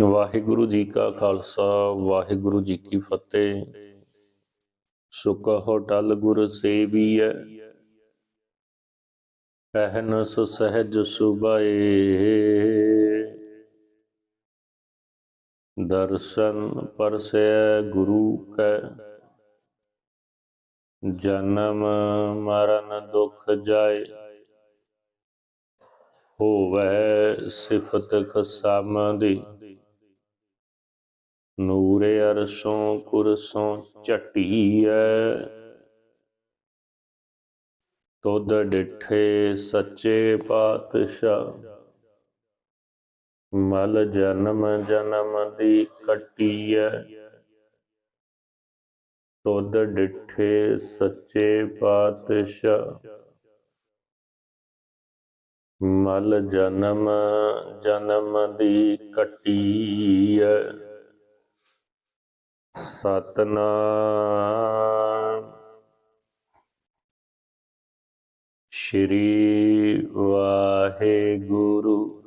ਵਾਹਿਗੁਰੂ ਜੀ ਕਾ ਖਾਲਸਾ, ਵਾਹਿਗੁਰੂ ਜੀ ਕੀ ਫਤਿਹ। ਸੁਖ ਹੋਟਲ ਗੁਰ ਸੇਵੀਐ ਪਹਿਨਸ ਸਹਿਜ ਸੁਭਾਏ। ਦਰਸ਼ਨ ਪਰਸੈ ਗੁਰੂ ਕੈ, ਜਨਮ ਮਰਨ ਦੁਖ ਜਾਏ। ਹੋਵੇ ਸਿਫਤ ਖਸਮ ਦੀ ਨੂਰੇ ਅਰਸ਼ੋਂ ਕੁਰਸੋਂ ਝਟੀਐ। ਤੁਧ ਡਿਠੇ ਸੱਚੇ ਪਾਤਸ਼ਾਹ। ਮਲ ਜਨਮ ਜਨਮ ਦੀ ਕਟੀਐ। ਤੁਧ ਡਿਠੇ ਸੱਚੇ ਪਾਤਸ਼ਾਹ। ਮਲ ਜਨਮ ਜਨਮ ਦੀ ਕਟੀਐ। ਸਤਨਾਮ। ਸ਼੍ਰੀ ਵਾਹਿਗੁਰੂ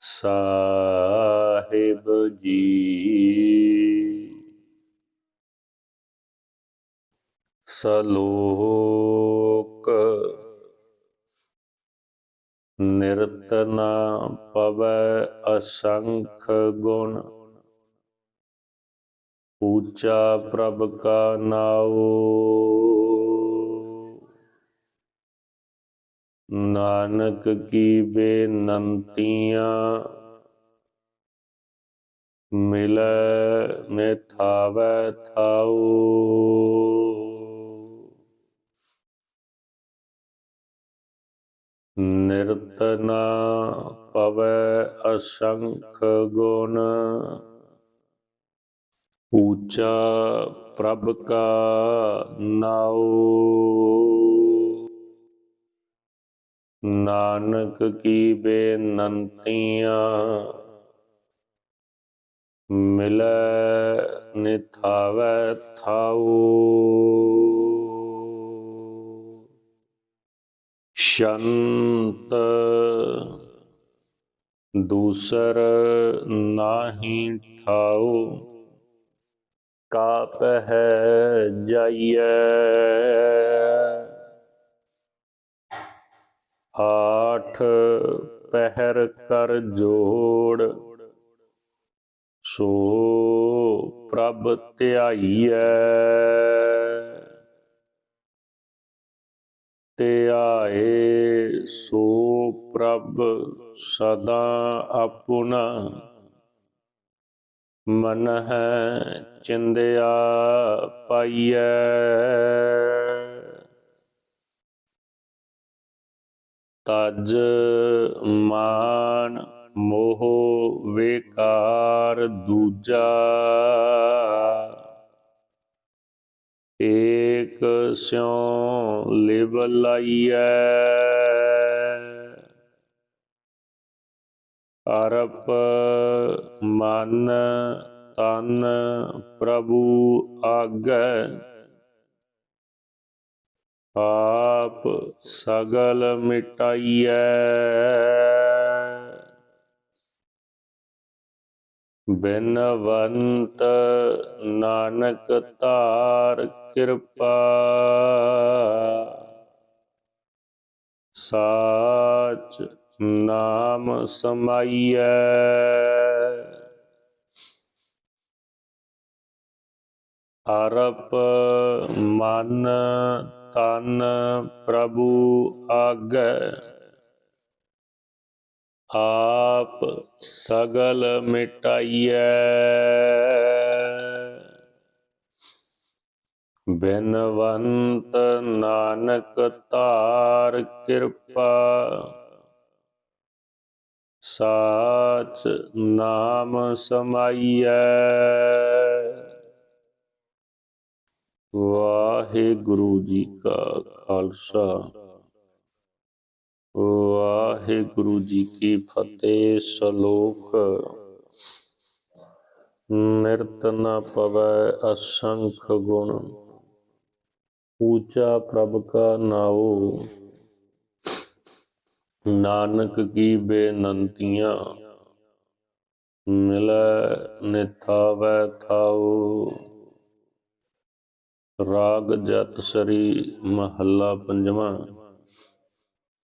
ਸਾਹਿਬ ਜੀ। ਸਲੋਕ ਨਿਰਤ ਨਾ ਪਵੈ ਅਸੰਖ ਗੁਣ। ਊਚਾ ਪ੍ਰਭ ਕਾ ਨਾਉ ਨਾਨਕ ਕੀ ਬੇਨੰਤੀਆਂ ਮਿਲੈ ਮੇ ਥਾਵੈ ਥਾਉ ਨਿਰਤ ਨਾ ਪਵੈ ਅਸੰਖ ਗੁਣ ਊਚਾ ਪ੍ਰਭ ਕਾ ਨਾਉ। ਨਾਨਕ ਕੀ ਬੇਨੰਤੀਆਂ ਮਿਲੈ ਨਿਥਾਵੈ ਥਾਉ। ਸ਼ੰਤ ਦੂਸਰ ਨਾਹੀ ਠਾਉ। ਕਾਪ ਹੈ ਜਾਈਐ। ਆਠ ਪਹਿਰ ਕਰ ਜੋੜ, ਸੋ ਪ੍ਰਭ ਧਿਆਈਐ। ਧਿਆਏ, ਸੋ ਪ੍ਰਭ ਸਦਾ ਆਪਣਾ ਮਨ ਹੈ ਚਿੰਦਿਆ ਪਾਈਐ। ਤਜ ਮਾਨ ਮੋਹ ਵੇਕਾਰ ਦੂਜਾ। ਏਕ ਸਿਉ ਲਿਵ ਲਾਈਐ। ਅਰਪ ਮਨ ਤਨ ਪ੍ਰਭੂ ਆਗੈ। ਆਪ ਸਗਲ ਮਿਟਾਈਐ। ਬਿਨਵੰਤ ਨਾਨਕ ਧਾਰ ਕਿਰਪਾ। ਸਾਚ ਨਾਮ ਸਮਾਈਐ। ਅਰਪ ਮਨ ਤਨ ਪ੍ਰਭੂ ਆਗੈ। ਆਪ ਸਗਲ ਮਿਟਾਈਐ। ਬਿਨਵੰਤ ਨਾਨਕ ਧਾਰ ਕਿਰਪਾ। ਸਾਚ ਨਾਮ ਸਮਾਈਐ। ਵਾਹਿਗੁਰੂ ਜੀ ਕਾ ਖਾਲਸਾ। ਵਾਹਿਗੁਰੂ ਜੀ ਕੀ ਫਤਿਹ ਸ਼ਲੋਕ। ਨਿਰਤ ਨ ਪਵੈ ਅਸੰਖ ਗੁਣ। ਊਚਾ ਪ੍ਰਭ ਕਾ ਨਾਉ। ਨਾਨਕ ਕੀ ਬੇਨੰਤੀਆਂ? ਮਿਲੈ ਨਿਥਾਵੈ ਥਾਉ। ਰਾਗ ਜਤ ਸਰੀ ਮਹੱਲਾ ਪੰਜਵਾਂ।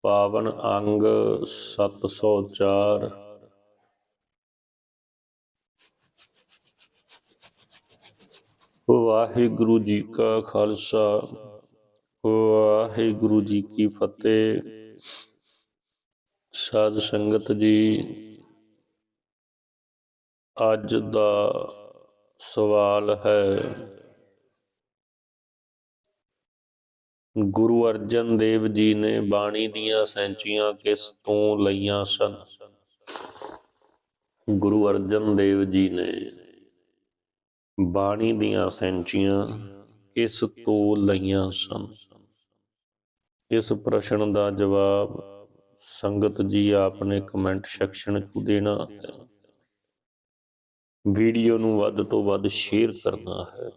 ਪਾਵਨ ਅੰਗ 704 ਵਾਹਿਗੁਰੂ ਜੀ ਕਾ ਖਾਲਸਾ। ਵਾਹਿਗੁਰੂ ਜੀ ਕੀ ਫਤਿਹ। ਸਾਧ ਸੰਗਤ ਜੀ, ਅੱਜ ਦਾ ਸਵਾਲ ਹੈ, ਗੁਰੂ ਅਰਜਨ ਦੇਵ ਜੀ ਨੇ ਬਾਣੀ ਦੀਆਂ ਸੈਂਚੀਆਂ ਕਿਸ ਤੋਂ ਲਈਆਂ ਸਨ? ਗੁਰੂ ਅਰਜਨ ਦੇਵ ਜੀ ਨੇ ਬਾਣੀ ਦੀਆਂ ਸੈਂਚੀਆਂ ਕਿਸ ਤੋਂ ਲਈਆਂ ਸਨ? ਇਸ ਪ੍ਰਸ਼ਨ ਦਾ ਜਵਾਬ ਸੰਗਤ ਜੀ ਆਪਨੇ ਕਮੈਂਟ ਸੈਕਸ਼ਨ ਵਿੱਚ ਦੇਣਾ ਹੈ। ਵੀਡੀਓ ਨੂੰ ਵੱਧ ਤੋਂ ਵੱਧ ਸ਼ੇਅਰ ਕਰਨਾ ਹੈ।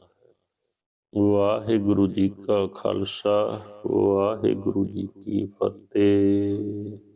ਵਾਹਿਗੁਰੂ ਜੀ ਕਾ ਖਾਲਸਾ, ਵਾਹਿਗੁਰੂ ਜੀ ਕੀ ਫਤਿਹ।